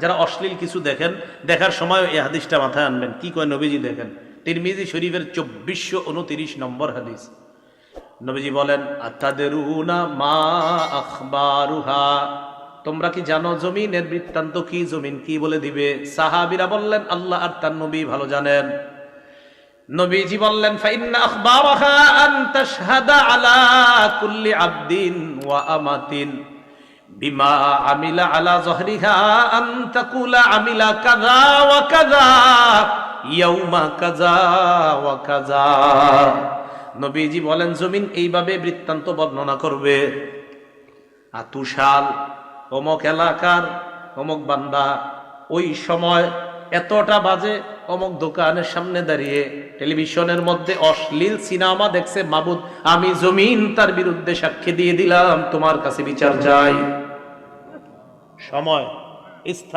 যারা অশ্লীল কিছু দেখেন, দেখার সময় এই হাদিসটা মাথায় আনবেন। কি কয় নবীজি দেখেন? তিরমিজি শরীফের চব্বিশশো উনতিরিশ নম্বর হাদিস। নবীজি বলেন, আতাদেরুনা মা আখবারুহা? তোমরা কি জানো জমিনের বৃত্তান্ত কি? জমিন কি বলে দিবে? সাহাবিরা বললেন, আল্লাহ আর তার নবী ভালো জানেন। নবীজি বললেন, ফাইন্না আখবারাহা আন আলা কুল্লি আবদিন ওয়া আমাতিন। বিমা আমিলা আলা জহরিহা আন তাকুলা আমিলা কাযা ওয়া কাযা, ইয়াউমা কাযা ওয়া কাযা। নবীজি বলেন, জমিন এইভাবে বৃত্তান্ত বর্ণনা করবে। আর তুষাল অমক এলাকার, অমক বান্দা, ওই সময় এতটা বাজে অমক দোকানের সামনে দাঁড়িয়ে টেলিভিশনের মধ্যে অশ্লীল সিনেমা দেখছে মাবুদ। আমি জমিন তার বিরুদ্ধে সাক্ষী দিয়ে দিলাম, তোমার কাছে বিচার যাই সময় স্থান